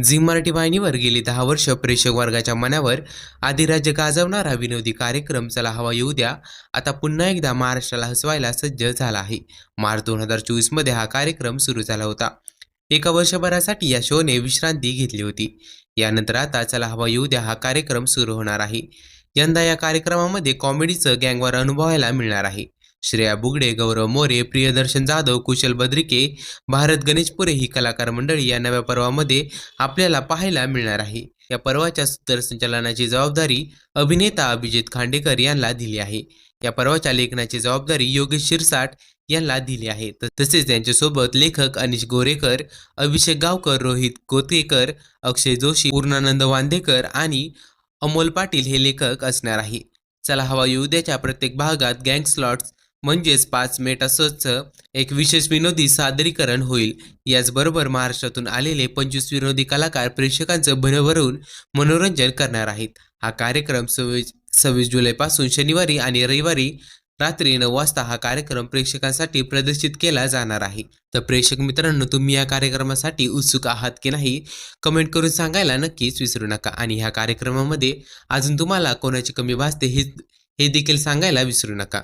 Zee Marathi वाहिनीवर गेली दहा वर्ष प्रेक्षक वर्गाच्या मनावर आदिराज्य गाजवणारा विनोदी कार्यक्रम चला हवा येऊ द्या. आता पुन्हा एकदा महाराष्ट्राला हसवायला सज्ज झाला आहे. मार्च दोन हजार चोवीसमध्ये हा कार्यक्रम सुरू झाला होता. एका वर्षभरासाठी या शोने विश्रांती घेतली होती. यानंतर आता चला हवा येऊ द्या हा कार्यक्रम सुरू होणार आहे. यंदा या कार्यक्रमामध्ये कॉमेडीचं गँगवार अनुभवायला मिळणार आहे. श्रेया बुगडे गौरव मोरे प्रियदर्शन जाधव कुशल बद्रिके भारत गणेशपुरे ही कलाकार मंडळी या नव्या पर्वामध्ये आपल्याला पाहायला मिळणार आहे. या पर्वाच्या सूत्रसंचालनाची जबाबदारी अभिनेता अभिजित खांडेकर यांना दिली आहे. या पर्वाच्या लेखनाची जबाबदारी योगेश शिरसाट यांना दिली आहे. तसेच त्यांच्यासोबत लेखक अनिश गोरेकर अभिषेक गावकर रोहित गोतेकर अक्षय जोशी पूर्णानंद वांदेकर आणि अमोल पाटील हे लेखक असणार आहे. चला हवा येऊ द्याच्या प्रत्येक भागात गँग स्लॉट्स म्हणजेच पाच मेटासोचं एक विशेष विनोदी सादरीकरण होईल. याचबरोबर महाराष्ट्रातून आलेले पंचवीस विनोदी कलाकार प्रेक्षकांचं भरभरून मनोरंजन करणार आहेत. हा कार्यक्रम सव्वीस सव्वीस जुलैपासून शनिवारी आणि रविवारी रात्री नऊ वाजता हा कार्यक्रम प्रेक्षकांसाठी प्रदर्शित केला जाणार आहे. तर प्रेक्षक मित्रांनो तुम्ही या कार्यक्रमासाठी उत्सुक आहात की नाही कमेंट करून सांगायला नक्कीच विसरू नका. आणि ह्या कार्यक्रमामध्ये अजून तुम्हाला कोणाची कमी भासते हे हे देखील सांगायला विसरू नका.